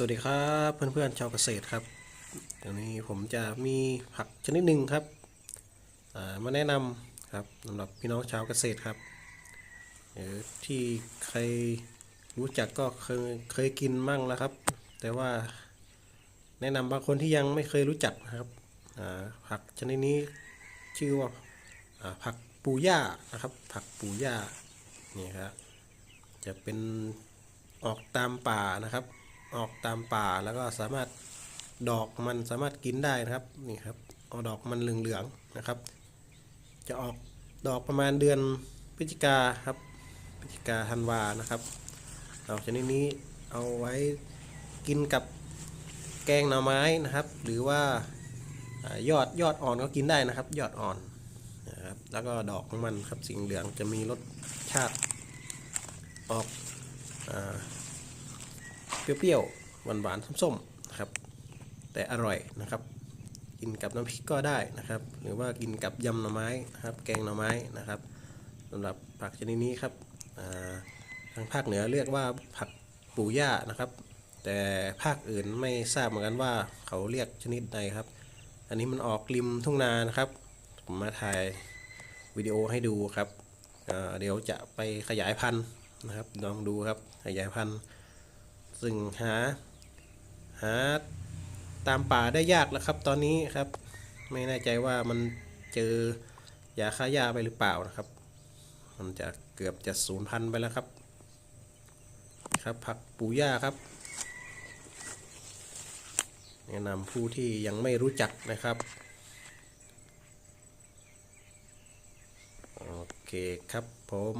สวัสดีครับเพื่อนๆชาวเกษตรครับเดี๋ยวนี้ผมจะมีผักชนิดหนึ่งครับามาแนะนำครับสำหรับพี่น้องชาวเกษตรครับเอ่อที่ใครรู้จักก็เคยเคยกินมั่งแล้วครับ แต่ว่าแนะนำบางคนที่ยังไม่เคยรู้จักนะครับผักชนิดนี้ชื่อว่าอ่าผักปูย่านะครับ ผักปูย่านี่ครับจะเป็นออกตามป่านะครับ ออกตามป่าแล้วก็สามารถดอกมันสามารถกินได้นะครับนี่ครับเอาดอกมันเหลืองๆนะครับ จะออกดอกประมาณเดือนพฤศจิกาครับพฤศจิกาธันวานะครับดอกชนิดนี้เอาไว้กินกับแกงหน่อไม้นะครับ หรือว่ายอดยอดอ่อนก็กินได้นะครับ ยอดอ่อนนะครับแล้วก็ดอกของมันครับสีเหลืองจะมีรสชาติออกอา เปรี้ยวๆ หวานๆ ส้มๆ นะครับ แต่อร่อยนะครับ กินกับน้ำพริกก็ได้นะครับ หรือว่ากินกับยำหน่อไม้นะครับ แกงหน่อไม้นะครับสำหรับผักชนิดนี้ครับทางภาคเหนือเรียกว่าผักปูย่านะครับ แต่ภาคอื่นไม่ทราบเหมือนกันว่าเขาเรียกชนิดใดครับ อันนี้มันออกริมทุ่งนานะครับ ผมมาถ่ายวิดีโอให้ดูครับเดี๋ยวจะไปขยายพันธุ์นะครับลองดูครับขยายพันธุ์ ซึ่งหา หาตามป่าได้ยากแล้วครับ ตอนนี้ครับ ไม่แน่ใจว่ามันเจอยาฆ่าหญ้าไปหรือเปล่านะครับ มันจะเกือบจะสูญพันธุ์ไปแล้วครับ ครับผักปูย่าครับแนะนำผู้ที่ยังไม่รู้จักนะครับ โอเคครับผม